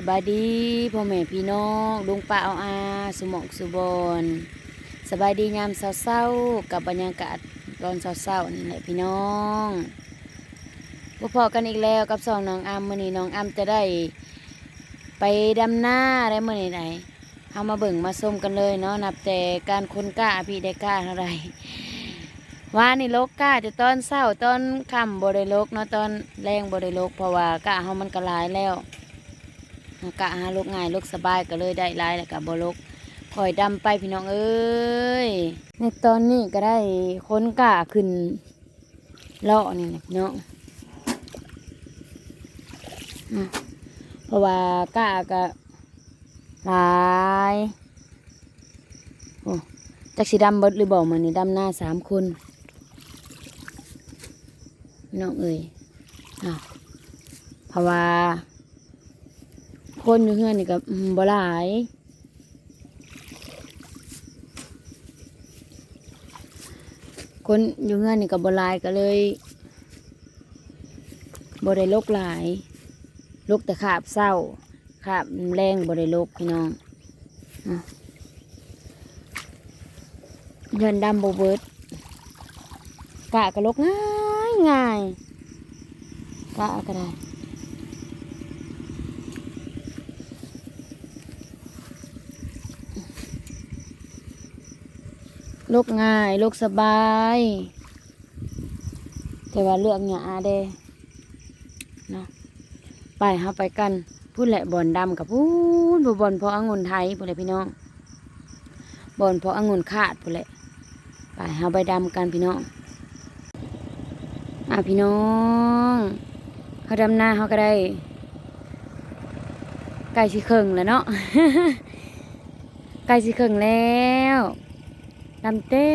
สบายดีพ่อแม่พี่น้องลุงป้าเอาอาสุมองสุบอนสบายดียามเศร้าๆกับบรรยากาศตอนเศร้าๆนี่แหละพี่น้องพวกพอกันอีกแล้วกับสองน้องอามมื่อนี้น้องอามจะได้ ไปดำหน้าได้มื่อนี้ไหนเอามาเบิ่งมาส้มกันเลยเนาะนับแต่การคนกล้าพี่ได้กล้าเท่าไรว่านี่โลกกล้าจะตอนเศร้าตอนค่ำบริโลกเนาะตอนแรงบริโลกเพราะว่ากล้าเฮามันก็หลายแล้ว กะหาลูกง่ายลูกสบายก็เลยได้หลายแล้วกับบลกคอยดำไปพี่น้องเอ้ยในตอนนี้ก็ได้ค้นกะขึ้นเลาะนี่นะพี่น้องเพราะว่ากะก็หลายโอ้จักสีดำเบิดหรือบอกมันนี่ดำหน้าสามคนน้องเอ้ยอะเพราะว่า คนอยู่เฮือนนี่ก็อืมบ่หลายคนอยู่เฮือนนี่ก็บ่หลายก็เลยบ่ได้ลกหลายลกแต่ขาบเศร้าขาบแรงบ่ได้ลกพี่น้องเงินดำบเบิร์ดกะก็ลกง่ายง่ายกะก็ได้ โลกง่ายโลกสบาย แต่ว่าเลือกเนี่ยอาเดเนาะไปเฮาไปกันพูดแหละบอนดำกับพูดบอนพอองุ่นไทยพูดเลยพี่น้องบอนพอองุ่นขาดพูดแหละไปเฮาไปดำกันพี่น้องอะพี่น้องเขาดำหน้าเขาก็ได้ไก่สิเคิงแล้วเนาะไก่สิเคิงแล้ว ดำเต้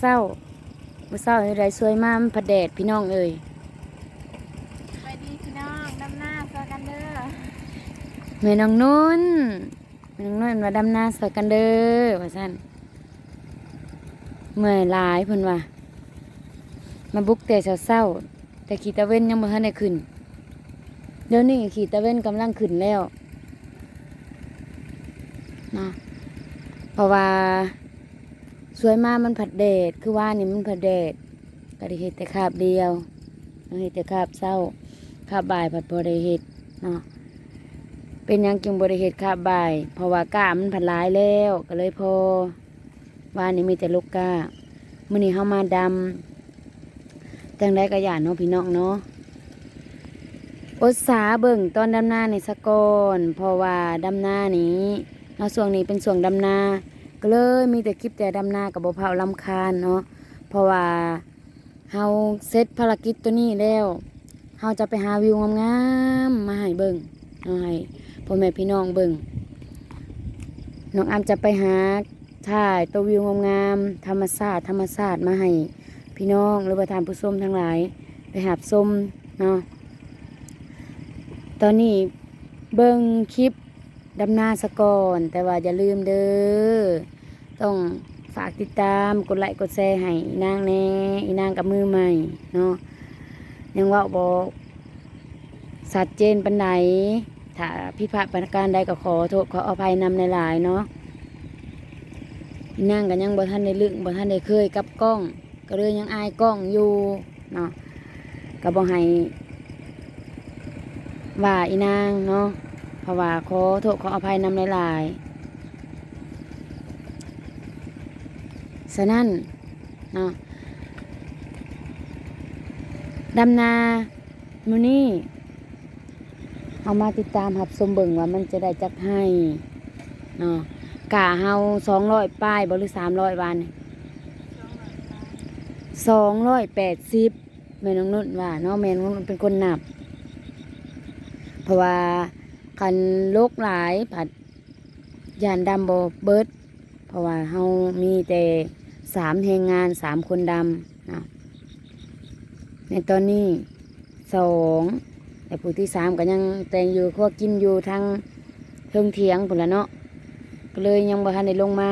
เศร้าๆมื้อเศร้าอะไรสวยมากผัดแดดพี่น้องเอ้ยไปดีพี่น้องดำหน้าเจอกันเด้อแม่น้องนุ่นแม่น้องนุ่นมาดำนาสวยกันเด้อว่าซั่นเมื่อยหลายเพิ่นว่ามาบุกแต่เศร้าๆแต่ขี่ตะเว้นยังบ่ทันได้ขึ้นเดี๋ยวนี้ขี่ตะเว้นกำลังขึ้นแล้วนะเพราะว่า สวยมากมันผัดแดดคือว่านี่มันผัดแดดก็ได้เฮ็ดแต่คาบเดียวต้องเฮ็ดแต่คาบเศร้าคาบบ่ายผัดบ่ได้เฮ็ดเนาะเป็นยังจึงบริเหตุคาบบ่าย เพราะว่าก้ามันผัดหลายแล้ว ก็เลยพอว่านี่มีแต่ลูกก้ามื่อนี้เข้ามาดำจังได้กระยานเนาะพี่น้องเนาะอดสาเบิ่งตอนดำนาในสะกอนเพราะว่าดำนานี้เนาะช่วงนี้เป็นช่วงดำนา ก็เลยมีแต่คลิปแต่ดำนากับบ่เผาลำคาญเนาะเพราะว่าเฮาเสร็จภารกิจตัวนี้แล้วเฮาจะไปหาวิวงามๆมาให้เบิ่งเอาให้พ่อแม่พี่น้องเบิ่งน้องอามจะไปหาถ่ายตัววิวงามๆธรรมชาติธรรมชาติมาให้พี่น้องหรือว่าทานผู้ชมทั้งหลาย ไปหาบชมเนาะตอนนี้เบิ่งคลิป ดำนาสะก่อน แต่ว่าอย่าลืมเด้อต้องฝากติดตามกดไลค์กดแชร์ให้อีนางแน่อีนางกับมือใหม่เนาะยังว่าบอกสัดเจนปันไดถ้าพิพาทประการใดก็ขอโทษขออภัยนำในหลายเนาะอีนั่งกันยังบ่ท่านได้ลึกบ่ท่านได้เคยกับกล้อง ก็เลยยังอายกล้องอยู่เนาะก็บ่ให้ว่าอีนางเนาะ เพราะว่าขอโทษขออภัยนำหลายๆฉะนั้นเนาะดำนามื้อนี้เอามาติดตามหับสมเบิงว่ามันจะได้จักให้เนาะกะเฮาสองร้อยป้ายบหรือสามร้อยวันสองร้อยแปดสิบแม่น้องนุ่นว่าเนาะแม่น้องนุ่นเป็นคนนับ เพราะว่า คันโลกหลายผัดยานดำโบเบิด เพราะว่าเฮามีแต่สามแหงงานสามคนดำนะในตอนนี้สองแต่ผู้ที่สามก็ยังแต่งอยู่ขั้วกินอยู่ทางเทิงเถียงผุนละเนาะก็เลยยังบ่ทันได้ลงมา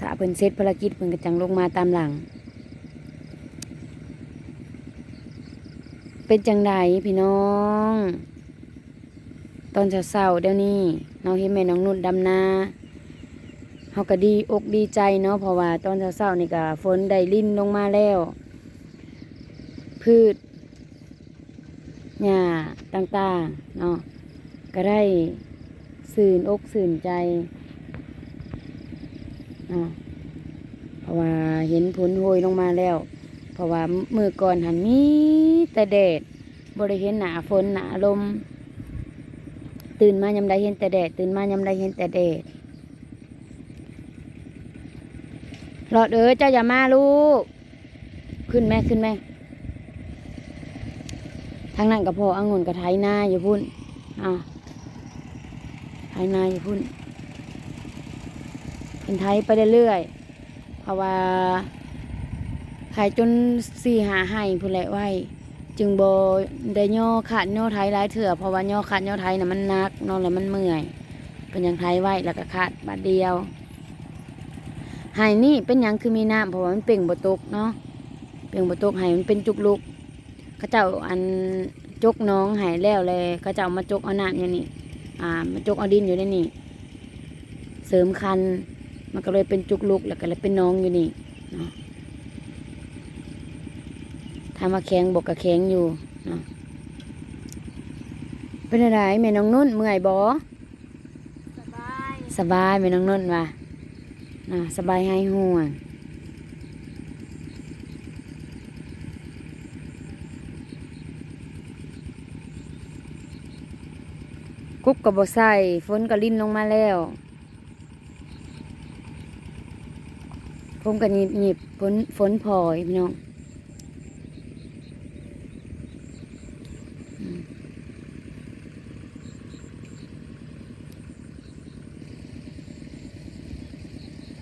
ถ้าเพิ่นเสร็จภารกิจเพิ่นก็จังลงมาตามหลัง เป็นจังไดพี่น้อง ตอนเช้าๆเดี๋ยวนี้น้องเห็นแม่น้องนุ่นดำนาเฮาก็ดีอกดีใจเนาะเพราะว่าตอนเช้าๆนี่ก็ฝนได้ลิ่นลงมาแล้ว พืชหญ้าต่างๆเนาะก็ได้สื่นอกสื่นใจเนาะเพราะว่าเห็นผลโหยลงมาแล้ว เพราะว่ามือก่อนหันมีแต่แดดบริเห็นหนาฝนหนาลม ตื่นมายามใดเห็นแต่แดด ตื่นมายามใดเห็นแต่แดดรอดเอ้ยเจ้าอย่ามาลูก ขึ้นแม่ขึ้นแม่ทางนั้นกับพ่ออังุ่นกับไถนาอยู่พุ่นอ่าไถนาอยู่พุ่นเป็นไทยไปเรื่อยๆเพราะว่าไถจนสี่หาให้พุ่นแหละไว้ จึงโบได้ย่อขาดย่อไทยหลายเถื่อเพราะว่าย่อขาดย่อไทยน่ะมันนักนอนแล้วมันเมื่อยเป็นอย่างไทยไว้แล้วก็ขาดบาทเดียวไห้นี่เป็นหยังคือมีน้ำเพราะว่ามันเปล่งบตกเนาะเปล่งบตกไห้มันเป็นจุกลุกเขาเจ้าอันจกน้องไห้แล้วเลยเขาเจ้ามาจกเอาน้ำอยู่นี่อ่ามาจกเอาดินอยู่ในนี่ เสริมคันมันก็เลยเป็นจุกลุกแล้วก็เลยเป็นน้องอยู่นี่เนาะามาแข็งบกกับแข็งอยู่เนาะเป็นอะไรแม่น้องนุ่นเมื่อยบอสบายสบายแม่น้องนุ่นว่ะน่ะสบายให้ห่วงกุ๊บกับบใส่ฝนก็ลิ้นลงมาแล้วผมก็หยิบหยิบฝนฝนพลอยพี่น้อง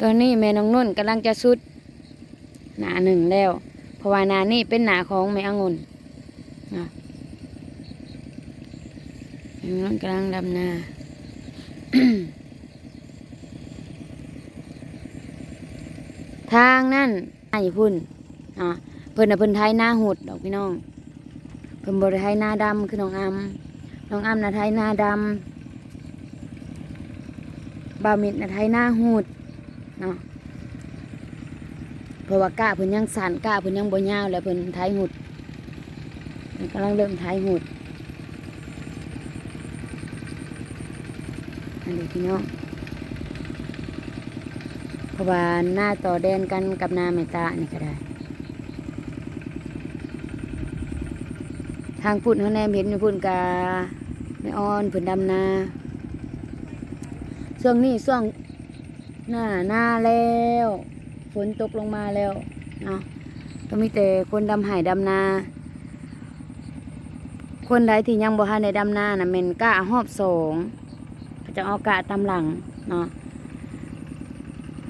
ตอนนี้แม่น้องนุ่นกำลังจะสุด หนาหนึ่งแล้ว เพราะว่าหนานี่เป็นหนาของแม่องุ่นนะแม่น้องนุ่นกำลังดำนาทางนั่นไอ้พุ่นอะเพิ่นน่ะเพิ่นไทยหน้าหุดดอกพี่น้อง เพิ่นบริไทยหน้าดำคือน้องอำน้องอำน่ะไทยหน้าดำบามิดน่ะไทยหน้าหุด เนาะเพราะว่ากะเพิ่นยังสั่นกะเพิ่นยังบ่ยาวแล้วเพิ่นไทยหุดกำลังเริ่มไทยหุดอันนี้พี่น้องเพราะว่าหน้าต่อแดนกันกับนาแม่ตานี่ก็ได้ ทางพุ่นเขาแนมเห็นพุ่นกาไม่อ่อนพิ่นดำนาช่วงนี้ช่วง หน้าหน้าแล้ว ฝนตกลงมาแล้วเนาะก็มีแต่คนดำหายดำนา คนใดที่ยังบ่ทันได้ดำนาน่ะแม่นกะหอบสองเขาจะเอากะตามหลังเนาะ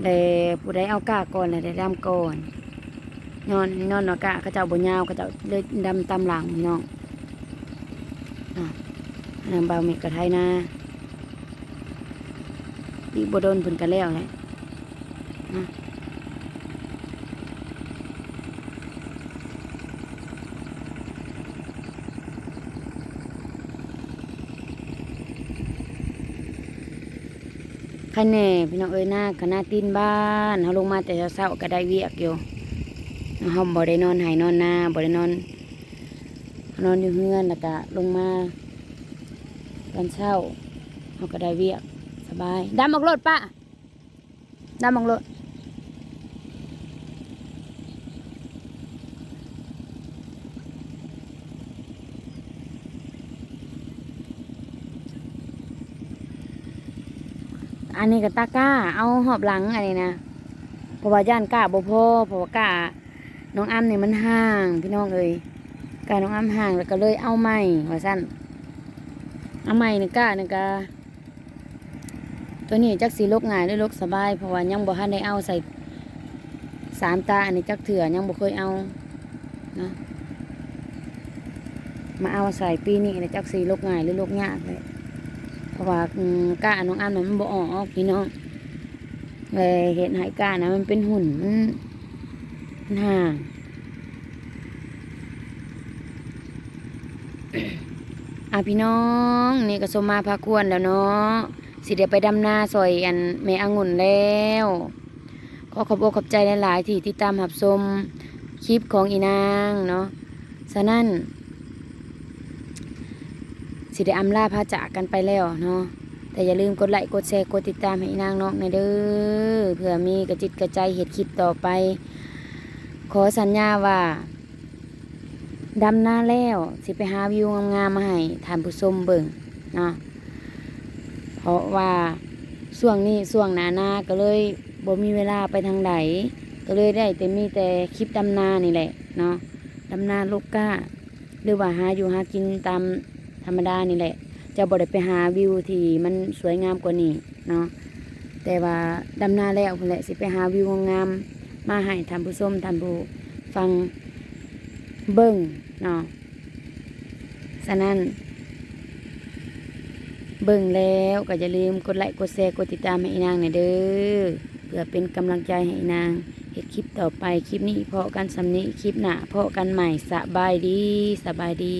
แต่ผู้ใดเอากะก่อนเลยได้ดำก่อนย้อนย้อนว่ากะเขาเจ้าบ่ยาวเขาเจ้าเลยดำตามหลังน้องเนาะนนั้นบ่าเม็ดกระไทยนา อีกบโดนเพิ่นกันแล้วแหละนะใครแน่พี่น้องเอ้ยหน้าคณะตีนบ้านเขาลงมาแต่เช้าๆก็ได้เวียกอยู่เขาบ่ได้นอนหายนอนนาบ่ได้นอน นอนอยู่เฮือนแล้วก็ลงมาตอนเช้าเขาก็ได้เวียก สบายดำออกรถปะดำออกรถอันนี้ก็ตาก้า เอาหอบหลังอันนี้นะเพราะว่าย่านก้าบ่พอเพราะว่าก้าน้องอ้ำเนี่ยมันห่าง พี่น้องเอ้ยก้าน้องอ้ำห่างแล้วก็เลยเอาไม้ว่าสั้นเอาไม้นี่ก้านี่ก็ ตัวนี้จักสีลกง่ายหรือลกสบายเพราะว่ายังบ่ทันได้เอาใส่สามตาอันนี้จักเถื่อยังบ่เคยเอานะมาเอาใส่ปีนี้นะจักสีลกง่ายหรือลกยากเลยเพราะว่าก้าน้องอ้ำน่ะมันบ่ออกพี่น้องเลยเห็นหายก้านะมันเป็นหุ่นมันมันห่างอะพี่น้อง นี่ก็สมมาพาควรแล้วเนาะ สิเดียวไปดำหน้าซอยอันแม่องุ่นแล้วขอขอบอกขอบใจหลายๆที่ติดตามหับชมคลิปของอีนางเนาะฉะนั้น สิได้อำลาพาจากกันไปแล้วเนาะแต่อย่าลืมกดไลค์กดแชร์กดติดตามให้อีนางนอกในเด้อเพื่อมีกระจิตกระใจเหตุคลิปต่อไป ขอสัญญาว่าดำหน้าแล้ว สิไปหาวิวงามๆมาให้ทานผู้ชมเบิ่งเนาะ เพราะว่าช่วงนี้ช่วงหนาหนาก็เลยบ่มีเวลาไปทางใดก็เลยได้แต่มีแต่คลิปดำนานี่แหละเนาะดำนาลูกก้า หรือว่าหาอยู่หากินตามธรรมดานี่แหละ จะบ่ได้ไปหาวิวที่มันสวยงามกว่านี้เนาะแต่ว่าดำนาแล้วพุ่นแหละสิไปหาวิวงามมาให้ท่านผู้ชมท่านผู้ฟังเบิ่งเนาะฉะนั้น เบิ่งแล้วก็อย่าลืมกดไลค์กดแชร์กดติดตามให้นางหน่อยเด้อเพื่อเป็นกำลังใจให้นางเห็ดคลิปต่อไปคลิปนี้เพาะกันสำนี้คลิปหน้าเพาะกันใหม่สบายดีสบายดี